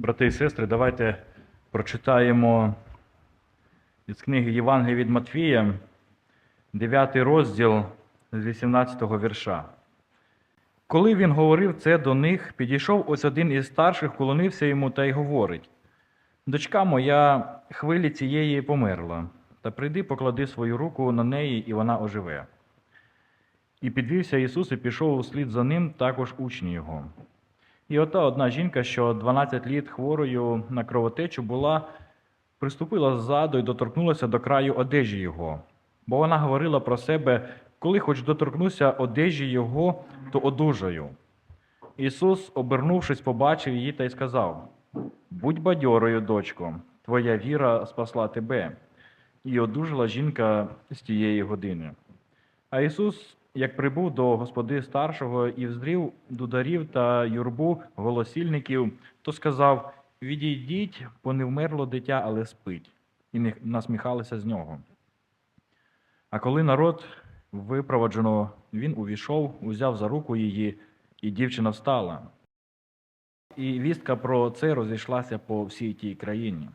Брати і сестри, давайте прочитаємо із книги Євангелія від Матвія, 9 розділ з 18 вірша. Коли він говорив це до них, підійшов ось один із старших, вклонився йому та й говорить: Дочка моя хвилі цієї померла, та прийди, поклади свою руку на неї, і вона оживе. І підвівся Ісус і пішов услід за ним також учні його. І ота одна жінка, що 12 літ хворою на кровотечу була, приступила ззаду і доторкнулася до краю одежі його. Бо вона говорила про себе, коли хоч доторкнуся одежі його, то одужаю. Ісус, обернувшись, побачив її та й сказав: Будь бадьорою, дочко, твоя віра спасла тебе. І одужала жінка з тієї години. А Ісус, як прибув до господи старшого і вздрів дударів та юрбу голосільників, то сказав: Відійдіть, бо не вмерло дитя, але спить, і не насміхалися з нього. А коли народ випроваджено, він увійшов, узяв за руку її, і дівчина встала. І вістка про це розійшлася по всій тій країні.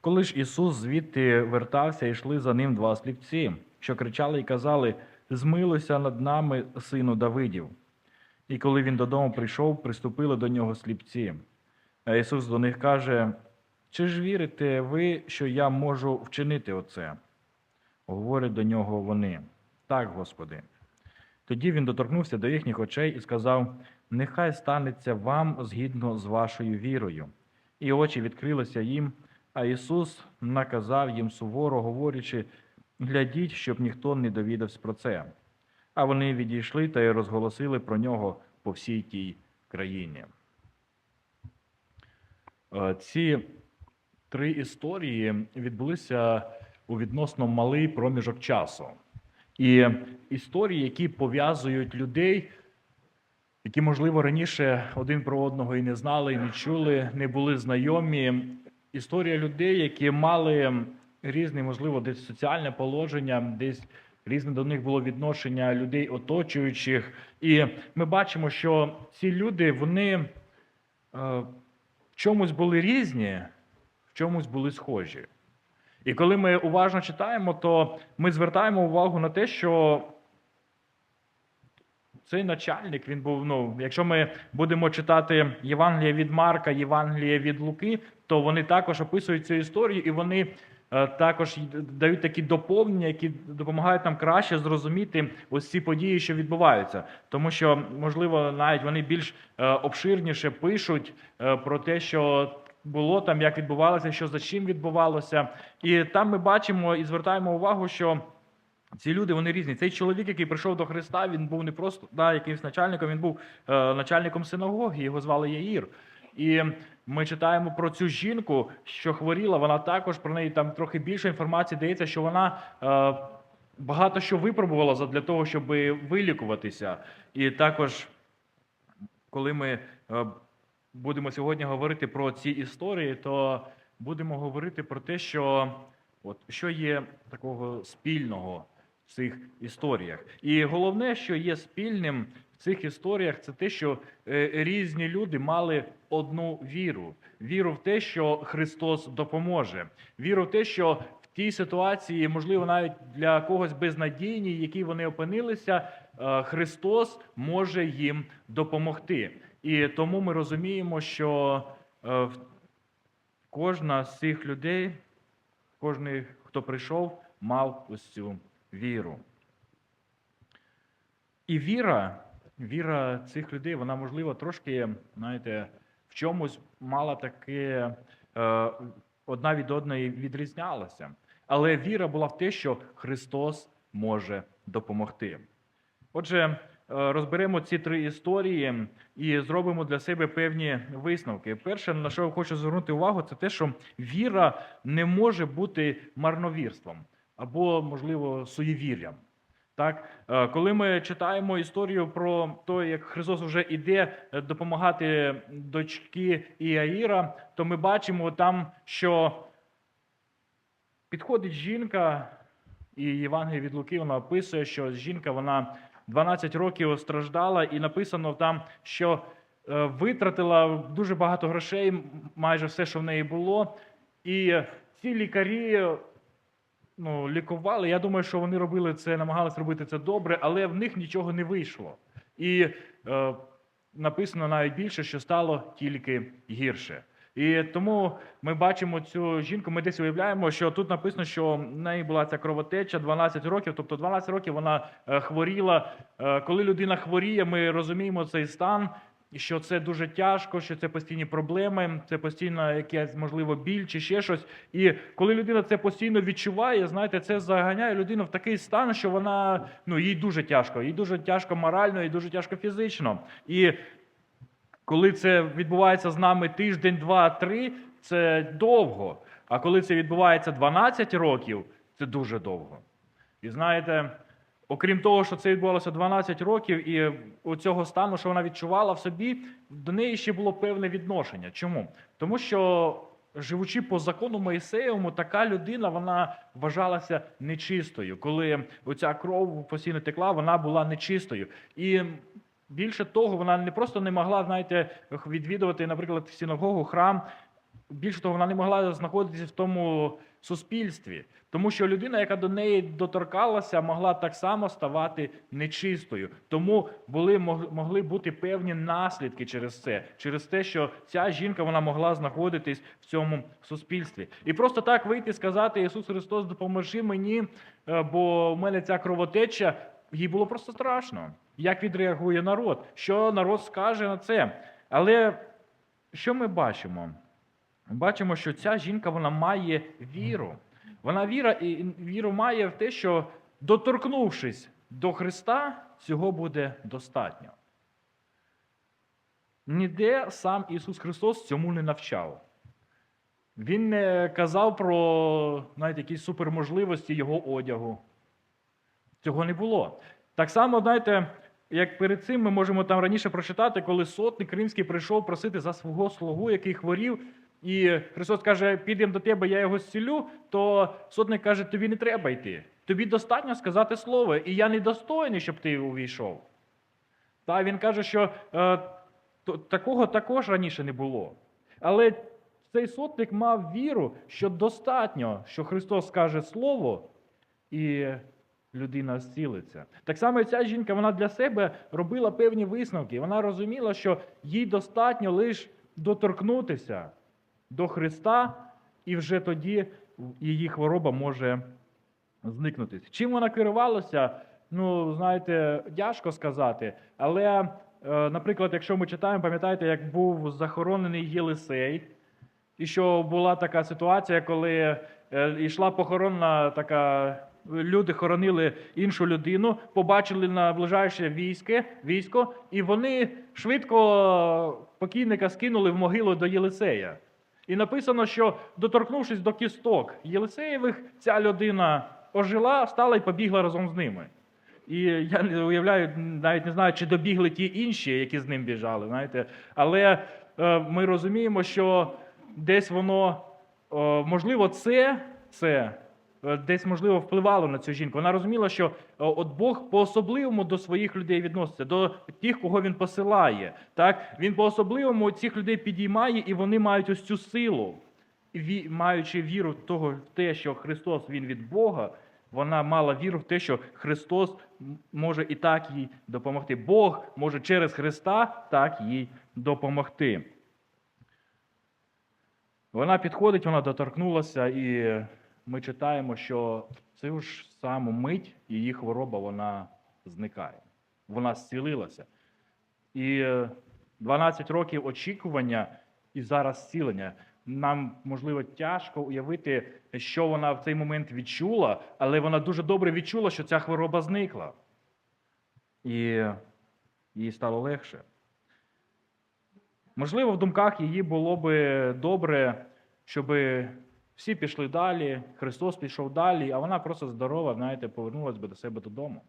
Коли ж Ісус звідти вертався, йшли за ним два сліпці, що кричали і казали: Змилуйся над нами, сину Давидів. І коли він додому прийшов, приступили до нього сліпці. А Ісус до них каже: Чи ж вірите ви, що я можу вчинити оце? Говорять до нього вони. Так, Господи. Тоді він доторкнувся до їхніх очей і сказав: Нехай станеться вам згідно з вашою вірою. І очі відкрилися їм, а Ісус наказав їм суворо, говорячи: глядіть, щоб ніхто не довідався про це. А вони відійшли та й розголосили про нього по всій тій країні. Е, Ці три історії відбулися у відносно малий проміжок часу. І історії, які пов'язують людей, які, можливо, раніше один про одного і не знали, і не чули, не були знайомі. Історія людей, які мали різне, можливо, десь соціальне положення, десь різне до них було відношення людей, оточуючих. І ми бачимо, що ці люди, вони е, в чомусь були різні, в чомусь були схожі. І коли ми уважно читаємо, то ми звертаємо увагу на те, що цей начальник, він був, ну, якщо ми будемо читати Євангелія від Марка, Євангелія від Луки, то вони також описують цю історію, і вони також дають такі доповнення, які допомагають нам краще зрозуміти ось ці події, що відбуваються. Тому що, можливо, навіть вони більш е, обширніше пишуть е, про те, що було там, як відбувалося, що за чим відбувалося. І там ми бачимо і звертаємо увагу, що ці люди вони різні. Цей чоловік, який прийшов до Христа, він був не просто да, якимсь начальником, він був е, начальником синагоги, його звали Яїр. І ми читаємо про цю жінку, що хворіла. Вона також про неї там трохи більше інформації дається, що вона е, багато що випробувала для того, щоб вилікуватися. І також, коли ми е, будемо сьогодні говорити про ці історії, то будемо говорити про те, що от що є такого спільного в цих історіях. І головне, що є спільним в цих історіях, це те, що е, різні люди мали одну віру: віру в те, що Христос допоможе, віру в те, що в тій ситуації, можливо, навіть для когось безнадійній, в якій вони опинилися, е, Христос може їм допомогти. І тому ми розуміємо, що е, кожна з цих людей, кожен, хто прийшов, мав ось цю віру. І віра, віра цих людей, вона, можливо, трошки, знаєте, в чомусь мала таке одна від одної відрізнялася. Але віра була в те, що Христос може допомогти. Отже, е, розберемо ці три історії і зробимо для себе певні висновки. Перше, на що я хочу звернути увагу, це те, що віра не може бути марновірством або, можливо, суєвір'ям. Так, Е, коли ми читаємо історію про те, як Христос вже іде е, допомагати дочки Іаїра, то ми бачимо там, що підходить жінка, і Євангеліє від Луки вона описує, що жінка вона 12 років страждала, і написано там, що е, витратила дуже багато грошей, майже все, що в неї було. І ці лікарі ну, лікували. Я думаю, що вони робили це, намагалися робити це добре, але в них нічого не вийшло. І е, написано навіть більше, що стало тільки гірше. І тому ми бачимо цю жінку, ми десь уявляємо, що тут написано, що в неї була ця кровотеча 12 років, тобто 12 років вона е, хворіла. Е, Коли людина хворіє, ми розуміємо цей стан, що це дуже тяжко, що це постійні проблеми, це постійно якась, можливо, біль чи ще щось. І коли людина це постійно відчуває, знаєте, це заганяє людину в такий стан, що вона ну їй дуже тяжко, їй дуже тяжко морально і дуже тяжко фізично. І коли це відбувається з нами тиждень, два, три, це довго. А коли це відбувається 12 років, це дуже довго. І знаєте, окрім того, що це відбувалося 12 років, і у цього стану, що вона відчувала в собі, до неї ще було певне відношення. Чому? Тому що. Живучи по закону Моїсеєвому, така людина вона вважалася нечистою. Коли оця кров постійно текла, вона була нечистою. І більше того, вона не просто не могла, знаєте, відвідувати, наприклад, синагогу, храм. Більше того, вона не могла знаходитися в тому суспільстві, тому що людина, яка до неї доторкалася, могла так само ставати нечистою. Тому були могли бути певні наслідки через це, через те, що ця жінка вона могла знаходитись в цьому суспільстві. І просто так вийти і сказати: Ісус Христос, допоможи мені, е, бо в мене ця кровотеча. Їй було просто страшно, як відреагує народ, що народ скаже на це. Але що ми бачимо? Бачимо, що ця жінка вона має віру. Вона віра і віру має в те, що доторкнувшись до Христа, цього буде достатньо. Ніде сам Ісус Христос цьому не навчав. Він не казав про навіть якісь суперможливості Його одягу. Цього не було. Так само, знаєте, як перед цим ми можемо там раніше прочитати, коли сотник римський прийшов просити за свого слугу, який хворів, і Христос каже: підемо до тебе, я його зцілю, то сотник каже, тобі не треба йти. Тобі достатньо сказати слово, і я недостойний, щоб ти увійшов. Та він каже, що е, такого також раніше не було. Але цей сотник мав віру, що достатньо, що Христос скаже слово, і людина зцілиться. Так само і ця жінка вона для себе робила певні висновки. Вона розуміла, що їй достатньо лише доторкнутися до Христа, і вже тоді її хвороба може зникнути. Чим вона керувалася? Ну, знаєте, тяжко сказати. Але, е, наприклад, якщо ми читаємо, пам'ятаєте, як був захоронений Єлисей, і що була така ситуація, коли е, йшла похоронна така. Люди хоронили іншу людину, побачили наближаюче війське, військо, і вони швидко покійника скинули в могилу до Єлисея. І написано, що доторкнувшись до кісток Єлисеєвих, ця людина ожила, встала і побігла разом з ними. І я не уявляю, навіть не знаю, чи добігли ті інші, які з ним біжали. Знаєте. Але е, ми розуміємо, що десь воно, е, можливо, це, це десь, можливо, впливало на цю жінку. Вона розуміла, що е, от Бог по-особливому до своїх людей відноситься, до тих, кого він посилає. Так? Він по-особливому цих людей підіймає, і вони мають ось цю силу. І маючи віру в того, в те, що Христос Він від Бога, вона мала віру в те, що Христос може і так їй допомогти. Бог може через Христа так їй допомогти. Вона підходить, вона доторкнулася, і ми читаємо, що в цю ж саму мить її хвороба вона зникає. Вона зцілилася. І е, 12 років очікування і зараз зцілення. Нам, можливо, тяжко уявити, що вона в цей момент відчула, але вона дуже добре відчула, що ця хвороба зникла. І їй стало легше. Можливо, в думках її було би добре, щоб всі пішли далі, Христос пішов далі, а вона просто здорова, знаєте, повернулася би до себе додому.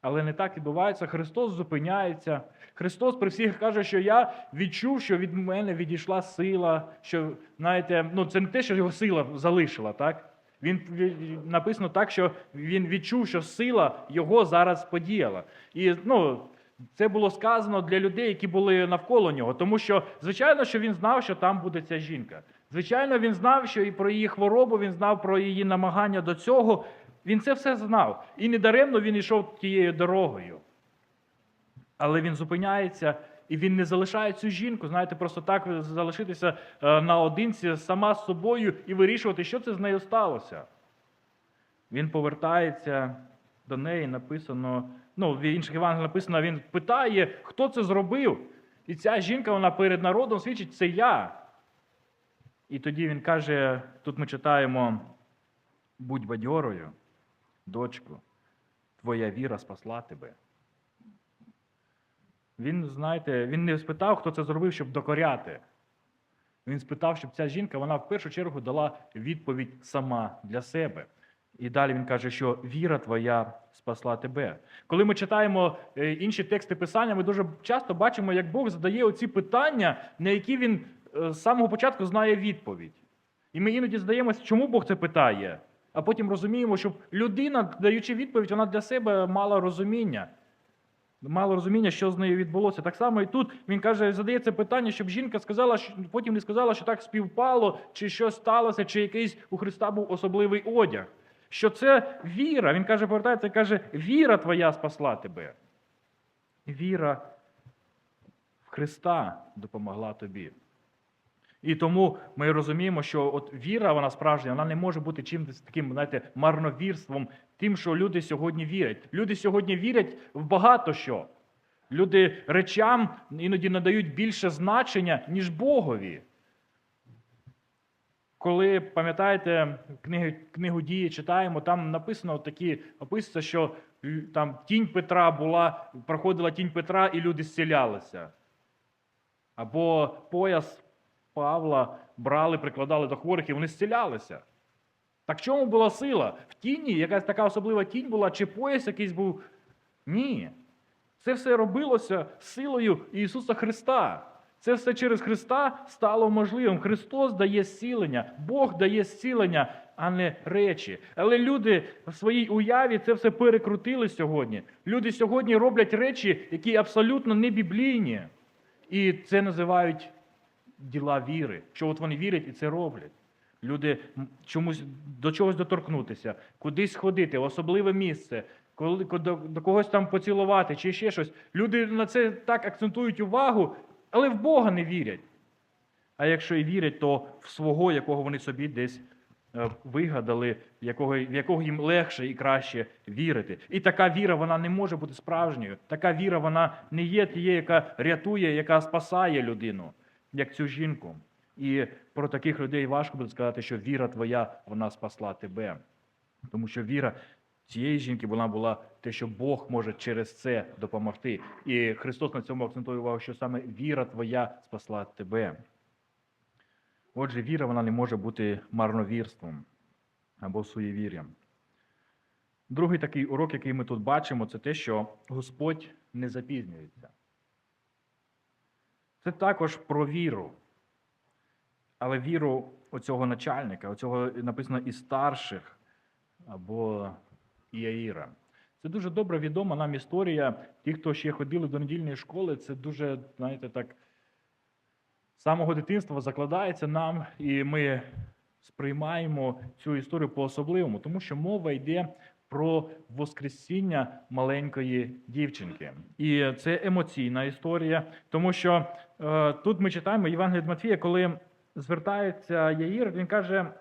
Але не так відбувається. Христос зупиняється. Христос при всіх каже, що я відчув, що від мене відійшла сила. Що, знаєте, ну це не те, що його сила залишила, так? Він написано так, що він відчув, що сила його зараз подіяла. І ну, Це було сказано для людей, які були навколо нього. Тому що, звичайно, що він знав, що там буде ця жінка. Звичайно, він знав, що і про її хворобу, він знав про її намагання до цього. Він це все знав. І недаремно він йшов тією дорогою. Але він зупиняється і він не залишає цю жінку, знаєте, просто так залишитися е, наодинці сама з собою і вирішувати, що це з нею сталося. Він повертається до неї, написано, ну, в інших Євангеліях написано, він питає, хто це зробив. І ця жінка, вона перед народом свідчить, це я. І тоді він каже: тут ми читаємо: будь бадьорою, дочку, твоя віра спасла тебе. Він, знаєте, він не спитав, хто це зробив, щоб докоряти. Він спитав, щоб ця жінка вона в першу чергу дала відповідь сама для себе. І далі він каже, що віра твоя спасла тебе. Коли ми читаємо е, інші тексти писання, ми дуже часто бачимо, як Бог задає оці питання, на які він з самого початку знає відповідь. І ми іноді задаємося, чому Бог це питає, а потім розуміємо, щоб людина, даючи відповідь, вона для себе мала розуміння. Мало розуміння, що з нею відбулося. Так само і тут він каже, задає це питання, щоб жінка сказала, що потім не сказала, що так співпало, чи щось сталося, чи якийсь у Христа був особливий одяг. Що це віра. Він каже, повертається каже, віра твоя спасла тебе. Віра в Христа допомогла тобі. І тому ми розуміємо, що от віра, вона справжня, вона не може бути чимось таким, знаєте, марновірством, тим, що люди сьогодні вірять. Люди сьогодні вірять в багато що. Люди речам іноді надають більше значення, ніж Богові. Коли пам'ятаєте, книгу, книгу дії читаємо, там написано такі, описується, що там тінь Петра була, проходила тінь Петра, і люди зцілялися. Або пояс Павла брали, прикладали до хворих, і вони зцілялися. Так в чому була сила? В тіні, якась така особлива тінь була, чи пояс якийсь був? Ні. Це все робилося силою Ісуса Христа. Це все через Христа стало можливим. Христос дає зцілення, Бог дає зцілення, а не речі. Але люди в своїй уяві це все перекрутили сьогодні. Люди сьогодні роблять речі, які абсолютно не біблійні. І це називають діла віри. Що от вони вірять і це роблять. Люди чомусь до чогось доторкнутися, кудись ходити, в особливе місце, коли до, до когось там поцілувати чи ще щось. Люди на це так акцентують увагу, але в Бога не вірять. А якщо і вірять, то в свого, якого вони собі десь е, вигадали, якого, в якого їм легше і краще вірити. І така віра вона не може бути справжньою. Така віра вона не є тією, яка рятує, яка спасає людину, як цю жінку. І про таких людей важко буде сказати, що віра твоя вона спасла тебе. Тому що віра цієї жінки вона була те, що Бог може через це допомогти. І Христос на цьому акцентує увагу, що саме віра твоя спасла тебе. Отже, віра вона не може бути марновірством або суєвір'ям. Другий такий урок, який ми тут бачимо, це те, що Господь не запізнюється. Це також про віру. Але віру оцього начальника, оцього написано і старших або Іаїра. Це дуже добре відома нам історія. Ті, хто ще ходили до недільної школи, це дуже, знаєте, так, з самого дитинства закладається нам, і ми сприймаємо цю історію по-особливому, тому що мова йде про воскресіння маленької дівчинки. І це емоційна історія, тому що тут ми читаємо Євангелія від Матфія, коли звертається Яїр, він каже,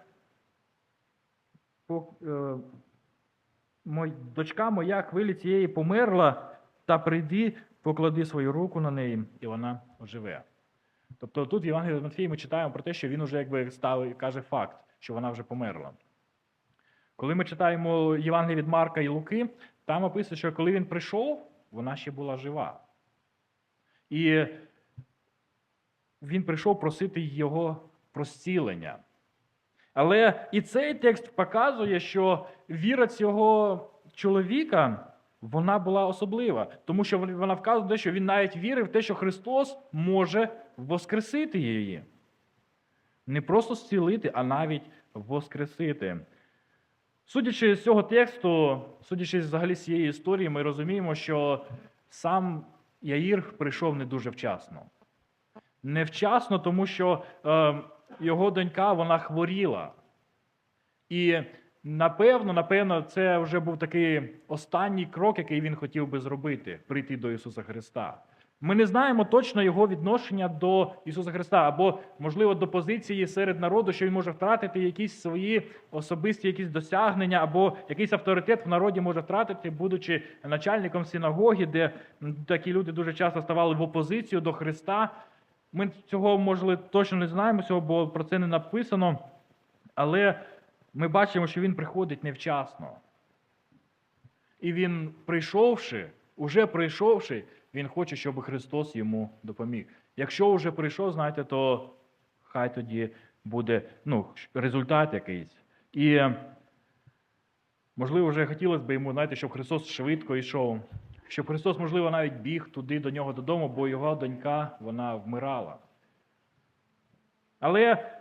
«По- е, дочка моя хвилі цієї померла, та прийди, поклади свою руку на неї, і вона оживе. Тобто тут в Євангелії від ми читаємо про те, що він уже якби став і каже факт, що вона вже померла. Коли ми читаємо Євангелія від Марка і Луки, там описує, що коли він прийшов, вона ще була жива. І він прийшов просити його про зцілення. Але і цей текст показує, що віра цього чоловіка вона була особлива, тому що вона вказує, що він навіть вірив в те, що Христос може воскресити її. Не просто зцілити, а навіть воскресити. Судячи з цього тексту, судячи взагалі з цієї історії, ми розуміємо, що сам Яїр прийшов не дуже вчасно. Невчасно, тому що е, його донька вона хворіла. І напевно, напевно, це вже був такий останній крок, який він хотів би зробити прийти до Ісуса Христа. Ми не знаємо точно його відношення до Ісуса Христа, або, можливо, до позиції серед народу, що він може втратити якісь свої особисті якісь досягнення, або якийсь авторитет в народі може втратити, будучи начальником синагоги, де такі люди дуже часто ставали в опозицію до Христа. Ми цього, можливо, точно не знаємо, цього, бо про це не написано. Але ми бачимо, що він приходить невчасно. І він, прийшовши, уже прийшовши, він хоче, щоб Христос йому допоміг. Якщо вже прийшов, знаєте, то хай тоді буде ну, результат якийсь. І, можливо, вже хотілося б йому, знаєте, щоб Христос швидко йшов, щоб Христос, можливо, навіть біг туди до нього додому, бо його донька вона вмирала. Але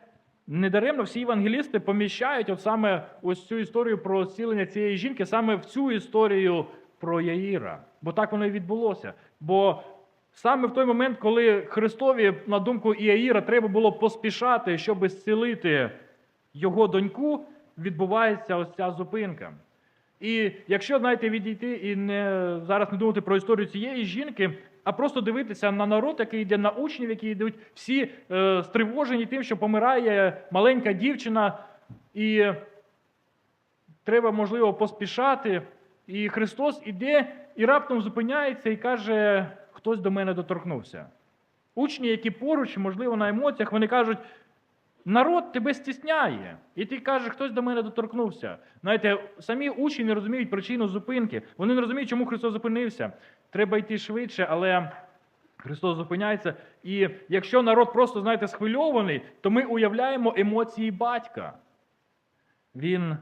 недаремно всі евангелісти поміщають от саме ось цю історію про зцілення цієї жінки, саме в цю історію про Яїра. Бо так воно і відбулося. Бо саме в той момент, коли Христові, на думку Іаїра, треба було поспішати, щоб зцілити його доньку, відбувається ось ця зупинка. І якщо, знаєте, відійти і не зараз не думати про історію цієї жінки, а просто дивитися на народ, який йде, на учнів, які йдуть, всі е, стривожені тим, що помирає маленька дівчина, і треба, можливо, поспішати. І Христос іде і раптом зупиняється і каже: хтось до мене доторкнувся. Учні, які поруч, можливо, на емоціях, вони кажуть, народ тебе стісняє. І ти кажеш, хтось до мене доторкнувся. Знаєте, самі учні не розуміють причину зупинки. Вони не розуміють, чому Христос зупинився. Треба йти швидше, але Христос зупиняється. І якщо народ просто, знаєте, схвильований, то ми уявляємо емоції батька. Він.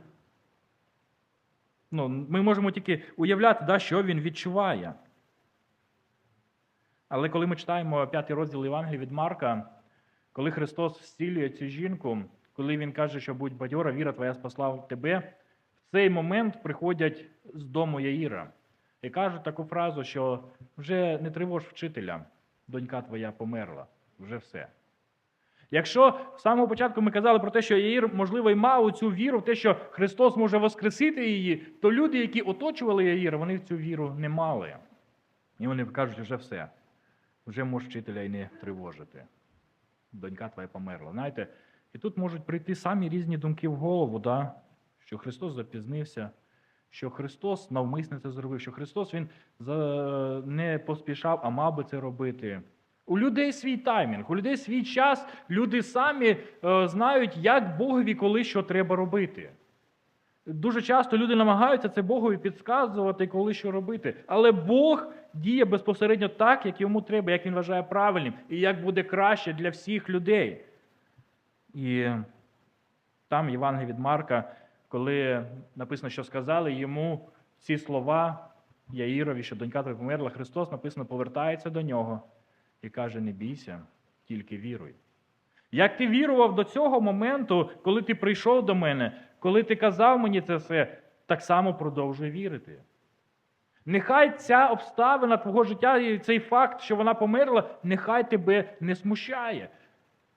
Ну, ми можемо тільки уявляти, да, що він відчуває. Але коли ми читаємо п'ятий розділ Євангелія від Марка, коли Христос зцілює цю жінку, коли Він каже, що будь бадьора, віра твоя спасла тебе, в цей момент приходять з дому Яїра і кажуть таку фразу, що вже не тривож вчителя, донька твоя померла, вже все. Якщо з самого початку ми казали про те, що Яїр, можливо, і мав цю віру в те, що Христос може воскресити її, то люди, які оточували Яїра, вони цю віру не мали. І вони кажуть, вже все, вже можеш вчителя і не тривожити. Донька твоя померла. Знаєте, і тут можуть прийти самі різні думки в голову, да? що Христос запізнився, що Христос навмисне це зробив, що Христос Він не поспішав, а мав би це робити. У людей свій таймінг, у людей свій час, люди самі е, знають, як Богові коли що треба робити. Дуже часто люди намагаються це Богові підказувати, коли що робити. Але Бог діє безпосередньо так, як йому треба, як він вважає правильним, і як буде краще для всіх людей. І там, в від Марка, коли написано, що сказали йому ці слова Яїрові, що донька твоя померла, Христос написано, повертається до нього і каже: не бійся, тільки віруй. Як ти вірував до цього моменту, коли ти прийшов до мене, коли ти казав мені це все, так само продовжуй вірити. Нехай ця обставина твого життя і цей факт, що вона померла, нехай тебе не смущає,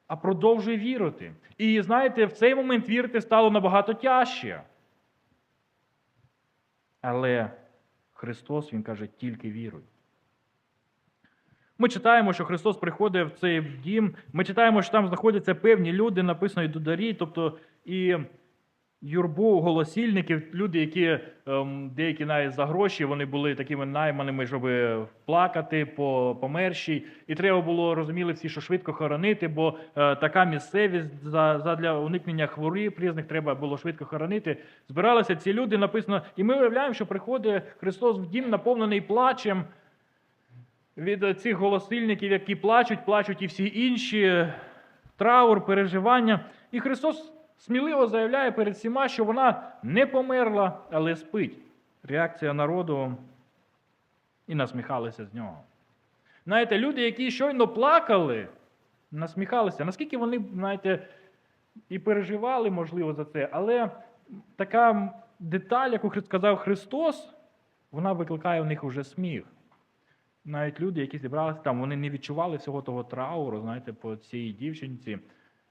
а продовжуй вірити. І знаєте, в цей момент вірити стало набагато тяжче. Але Христос, Він каже, тільки віруй. Ми читаємо, що Христос приходить в цей дім. Ми читаємо, що там знаходяться певні люди, написано і дударі, тобто і юрбу голосільників, люди, які ем, деякі навіть за гроші вони були такими найманими, щоб плакати по помершій. І треба було розуміли всі, що швидко хоронити, бо е, така місцевість за, задля уникнення хворіб різних треба було швидко хоронити. Збиралися ці люди, написано, і ми уявляємо, що приходить Христос в дім, наповнений плачем від цих голосильників, які плачуть, плачуть і всі інші, траур, переживання. І Христос сміливо заявляє перед всіма, що вона не померла, але спить. Реакція народу і насміхалися з нього. Знаєте, люди, які щойно плакали, насміхалися. Наскільки вони, знаєте, і переживали, можливо, за це, але така деталь, яку сказав Христос, вона викликає в них уже сміх. навіть люди, які зібралися там, вони не відчували всього того трауру, знаєте, по цій дівчинці.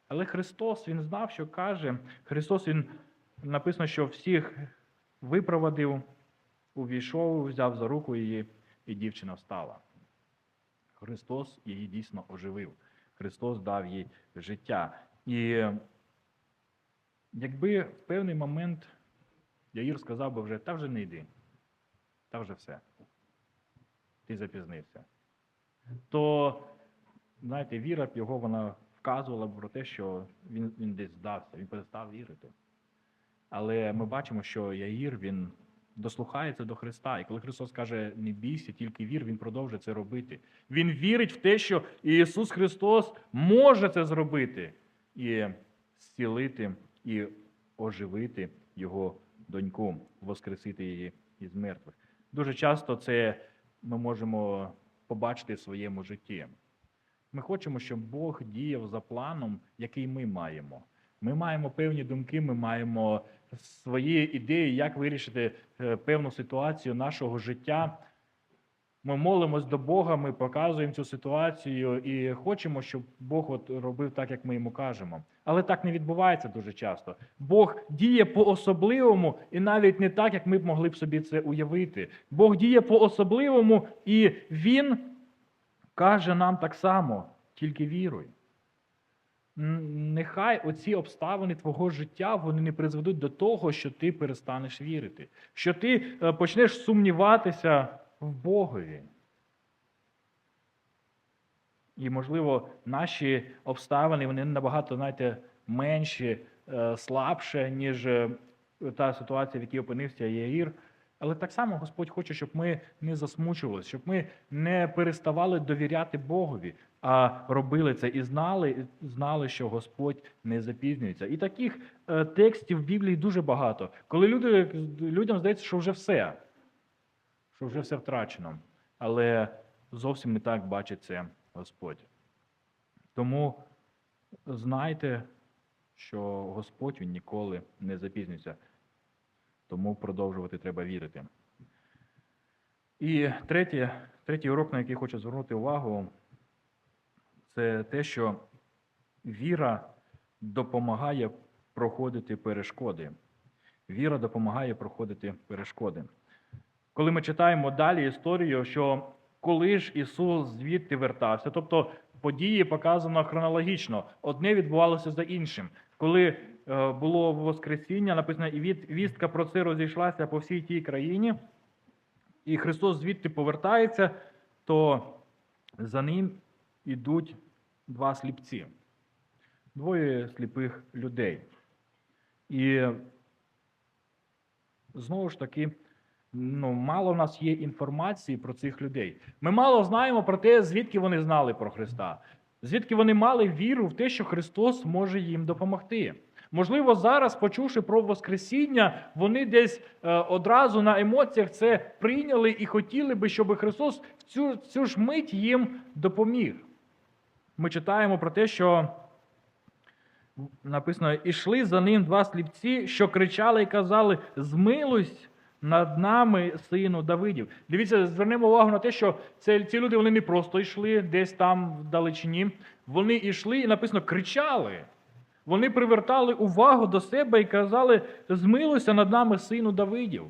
Але Христос Він знав, що каже. Христос Він написано, що всіх випровадив, увійшов, взяв за руку її, і дівчина встала. Христос її дійсно оживив. Христос дав їй життя. І якби в певний момент Яїр сказав би вже, та вже не йди, та вже все. Ти запізнився. То, знаєте, віра б його вона вказувала про те, що він, він десь здався, він перестав вірити. Але ми бачимо, що Яїр він дослухається до Христа. І коли Христос каже, не бійся, тільки вір, він продовжує це робити. Він вірить в те, що Ісус Христос може це зробити і зцілити, і оживити його доньку, воскресити її із мертвих. Дуже часто це ми можемо побачити в своєму житті. Ми хочемо, щоб Бог діяв за планом, який ми маємо. Ми маємо певні думки, ми маємо свої ідеї, як вирішити е, певну ситуацію нашого життя. Ми молимось до Бога, ми показуємо цю ситуацію і хочемо, щоб Бог от робив так, як ми йому кажемо. Але так не відбувається дуже часто. Бог діє по-особливому і навіть не так, як ми б могли б собі це уявити. Бог діє по-особливому, і Він каже нам так само, тільки віруй. Нехай оці обставини твого життя вони не призведуть до того, що ти перестанеш вірити, що ти е, почнеш сумніватися в Богові. І, можливо, наші обставини вони набагато, знаєте, менші, е, слабше, ніж е, та ситуація, в якій опинився Яїр. Але так само Господь хоче, щоб ми не засмучувалися, щоб ми не переставали довіряти Богові, а робили це і знали, знали, що Господь не запізнюється. І таких е, текстів в Біблії дуже багато. Коли люди, людям здається, що вже все, що вже все втрачено. Але зовсім не так бачить це Господь. Тому знайте, що Господь він ніколи не запізнюється. Тому продовжувати треба вірити. І третє, третій урок, на який хочу звернути увагу, це те, що віра допомагає проходити перешкоди. Віра допомагає проходити перешкоди. Коли ми читаємо далі історію, що коли ж Ісус звідти вертався, тобто події показано хронологічно, одне відбувалося за іншим. Коли було Воскресіння, написано, і вістка про це розійшлася по всій тій країні, і Христос звідти повертається, то за ним ідуть два сліпці, двоє сліпих людей. І знову ж таки, ну, мало в нас є інформації про цих людей. Ми мало знаємо про те, звідки вони знали про Христа, звідки вони мали віру в те, що Христос може їм допомогти. Можливо, зараз, почувши про Воскресіння, вони десь е, одразу на емоціях це прийняли і хотіли би, щоб Христос в цю, цю ж мить їм допоміг. Ми читаємо про те, що написано: ішли за ним два сліпці, що кричали і казали: Змилуйся над нами, сину Давидів. Дивіться, звернемо увагу на те, що це, ці люди вони не просто йшли десь там вдалечині. Вони йшли і написано кричали. Вони привертали увагу до себе і казали: Змилуйся над нами, сину Давидів.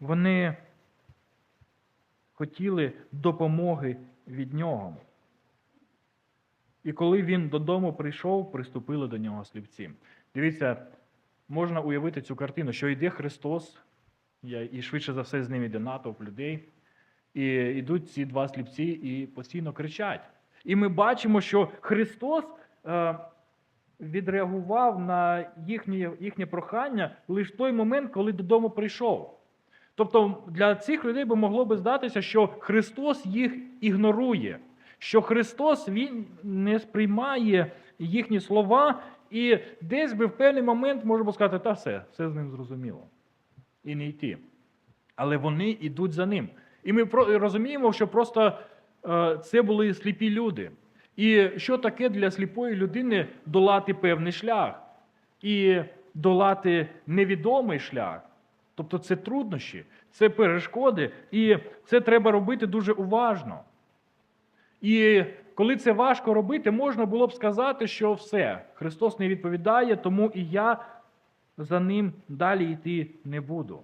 Вони хотіли допомоги від нього. І коли він додому прийшов, приступили до нього сліпці. Дивіться, можна уявити цю картину, що йде Христос, і швидше за все з ним йде натовп людей, і йдуть ці два сліпці і постійно кричать. І ми бачимо, що Христос е, відреагував на їхнє, їхнє прохання лише в той момент, коли додому прийшов. Тобто для цих людей би могло би здатися, що Христос їх ігнорує, що Христос Він не сприймає їхні слова, і десь би в певний момент можемо сказати, та все, все з ним зрозуміло. І не йти. Але вони йдуть за ним. І ми розуміємо, що просто е, це були сліпі люди. І що таке для сліпої людини долати певний шлях і долати невідомий шлях? Тобто це труднощі. це перешкоди, і це треба робити дуже уважно. І коли це важко робити, можна було б сказати, що все, Христос не відповідає, тому і я за ним далі йти не буду.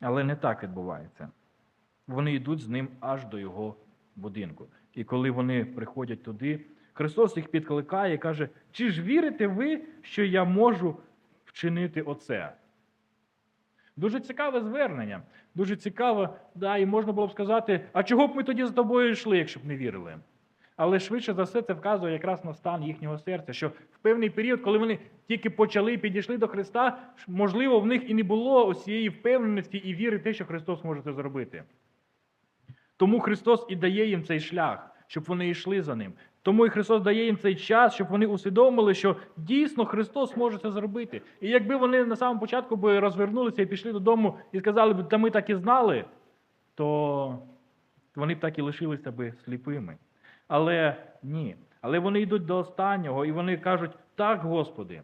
Але не так відбувається. Вони йдуть з ним аж до його будинку. І коли вони приходять туди, Христос їх підкликає і каже: Чи ж вірите ви, що я можу вчинити оце? Дуже цікаве звернення. Дуже цікаво, да, і можна було б сказати, а чого б ми тоді за тобою йшли, якщо б не вірили? Але швидше за все це вказує якраз на стан їхнього серця, що в певний період, коли вони тільки почали і підійшли до Христа, можливо, в них і не було ось цієї впевненості і віри в те, що Христос може це зробити. Тому Христос і дає їм цей шлях, щоб вони йшли за ним. Тому і Христос дає їм цей час, щоб вони усвідомили, що дійсно Христос може це зробити. І якби вони на самому початку би розвернулися і пішли додому і сказали б, та ми так і знали, то вони б так і лишилися би сліпими. Але ні. Але вони йдуть до останнього і вони кажуть, так, Господи.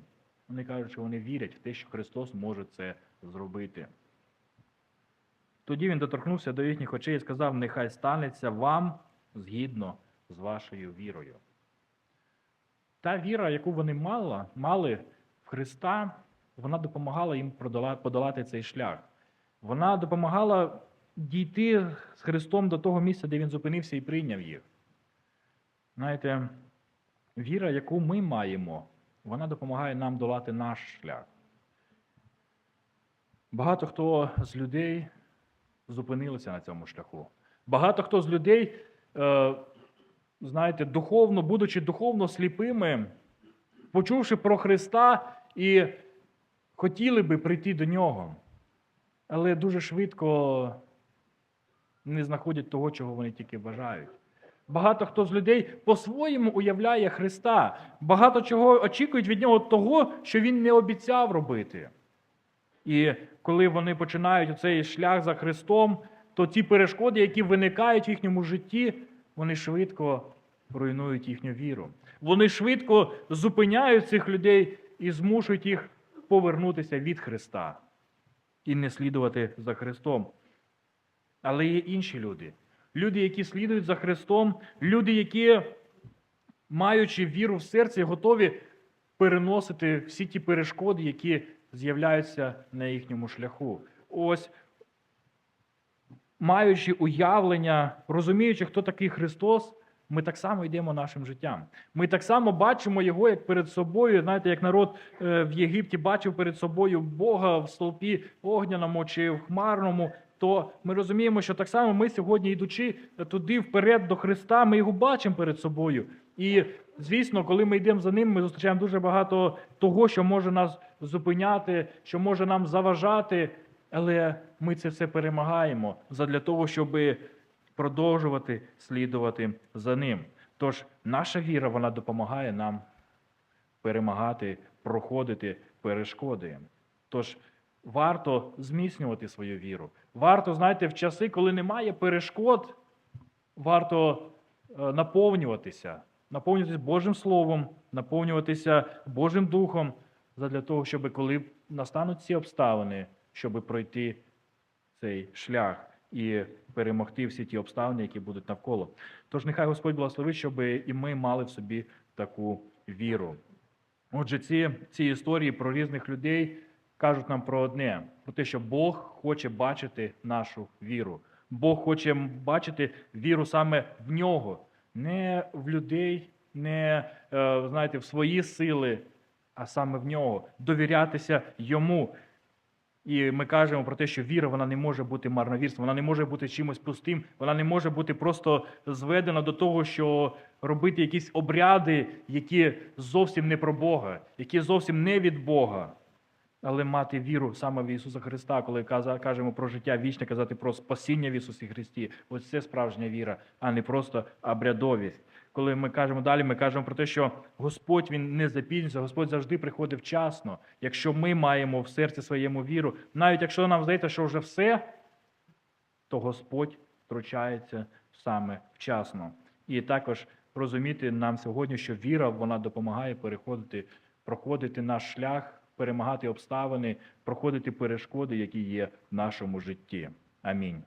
Вони кажуть, що вони вірять в те, що Христос може це зробити. Тоді він доторкнувся до їхніх очей і сказав: Нехай станеться вам згідно з вашою вірою. Та віра, яку вони мали, мали в Христа, вона допомагала їм подолати цей шлях. Вона допомагала дійти з Христом до того місця, де він зупинився і прийняв їх. Знаєте, віра, яку ми маємо, вона допомагає нам долати наш шлях. Багато хто з людей зупинилися на цьому шляху. Багато хто з людей, е, знаєте, духовно, будучи духовно сліпими, почувши про Христа і хотіли би прийти до нього, але дуже швидко не знаходять того, чого вони тільки бажають. Багато хто з людей по-своєму уявляє Христа, багато чого очікують від нього того, що він не обіцяв робити. І коли вони починають цей шлях за Христом, то ті перешкоди, які виникають в їхньому житті, вони швидко руйнують їхню віру. Вони швидко зупиняють цих людей і змушують їх повернутися від Христа і не слідувати за Христом. Але є інші люди. Люди, які слідують за Христом, люди, які, маючи віру в серці, готові переносити всі ті перешкоди, які з'являються на їхньому шляху. Ось, маючи уявлення, розуміючи, хто такий Христос, ми так само йдемо нашим життям. Ми так само бачимо його як перед собою. Знаєте, як народ е, в Єгипті бачив перед собою Бога в столпі огняному чи в хмарному. То ми розуміємо, що так само ми сьогодні, йдучи туди вперед до Христа, ми його бачимо перед собою. І звісно, коли ми йдемо за ним, ми зустрічаємо дуже багато того, що може нас зупиняти, що може нам заважати, але ми це все перемагаємо задля того, щоб продовжувати слідувати за ним. Тож наша віра вона допомагає нам перемагати, проходити перешкоди. Тож варто зміцнювати свою віру. Варто, знаєте, в часи, коли немає перешкод, варто е, наповнюватися, наповнюватися Божим Словом, наповнюватися Божим Духом, задля того, щоб коли настануть ці обставини, щоб пройти цей шлях і перемогти всі ті обставини, які будуть навколо. Тож нехай Господь благословить, щоб і ми мали в собі таку віру. Отже, ці, ці історії про різних людей кажуть нам про одне: про те, що Бог хоче бачити нашу віру. Бог хоче бачити віру саме в нього, не в людей, не е, знаєте, в свої сили, а саме в нього, довірятися йому. І ми кажемо про те, що віра вона не може бути марновірством, вона не може бути чимось пустим, вона не може бути просто зведена до того, що робити якісь обряди, які зовсім не про Бога, які зовсім не від Бога. Але мати віру саме в Ісуса Христа, коли кажемо про життя вічне, казати про спасіння в Ісусі Христі. Ось це справжня віра, а не просто обрядовість. Коли ми кажемо далі, ми кажемо про те, що Господь Він не запізнюється, Господь завжди приходить вчасно. Якщо ми маємо в серці своєму віру, навіть якщо нам здається, що вже все, то Господь втручається саме вчасно. І також розуміти нам сьогодні, що віра вона допомагає переходити, проходити наш шлях перемагати обставини, проходити перешкоди, які є в нашому житті. Амінь.